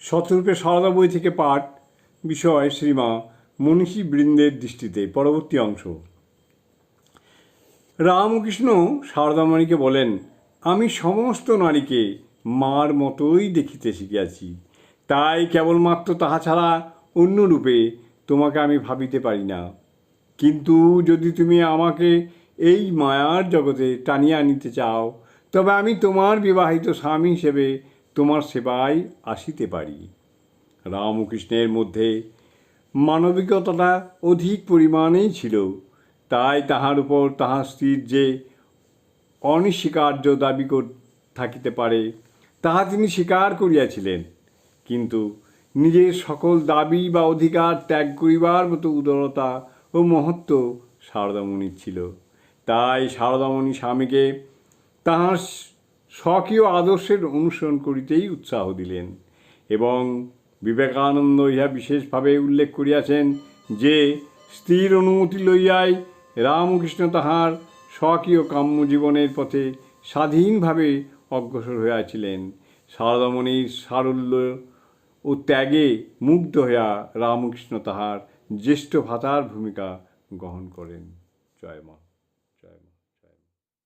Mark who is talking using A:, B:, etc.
A: শতরূপে সারদা বই থেকে পাঠ বিষয় শ্রীমা মনীষী বৃন্দের দৃষ্টিতে পরবর্তী অংশ। রামকৃষ্ণ সারদামণিকে বলেন, আমি সমস্ত নারীকে মার মতোই দেখিতে শিখিয়াছি। তাই কেবলমাত্র তাহা ছাড়া অন্য রূপে তোমাকে আমি ভাবিতে পারি না। কিন্তু যদি তুমি আমাকে এই মায়ার জগতে টানিয়া আনিতে চাও, তবে আমি তোমার বিবাহিত স্বামী হিসেবে তোমার সেবায় আসিতে পারি। রামকৃষ্ণের মধ্যে মানবিকতাটা অধিক পরিমাণেই ছিল, তাই তাহার উপর তাহার স্ত্রীর যে অনস্বীকার্য দাবি থাকিতে পারে, তাহা তিনি স্বীকার করিয়াছিলেন। কিন্তু নিজের সকল দাবি বা অধিকার ত্যাগ করিবার মতো উদারতা ও মহত্ব সারদামণির ছিল। তাই সারদামণি স্বামীকে তাহার স্বকীয় আদর্শের অনুসরণ করিতেই উৎসাহ দিলেন এবং বিবেকানন্দ ইহা বিশেষভাবে উল্লেখ করিয়াছেন যে, স্ত্রীর অনুমতি লইয়াই রামকৃষ্ণ তাহার স্বকীয় কাম্য জীবনের পথে স্বাধীনভাবে অগ্রসর হইয়াছিলেন। সারদামণির সারল্য ও ত্যাগে মুগ্ধ হইয়া রামকৃষ্ণ তাহার জ্যেষ্ঠ ভাতার ভূমিকা গ্রহণ করেন। জয় মা।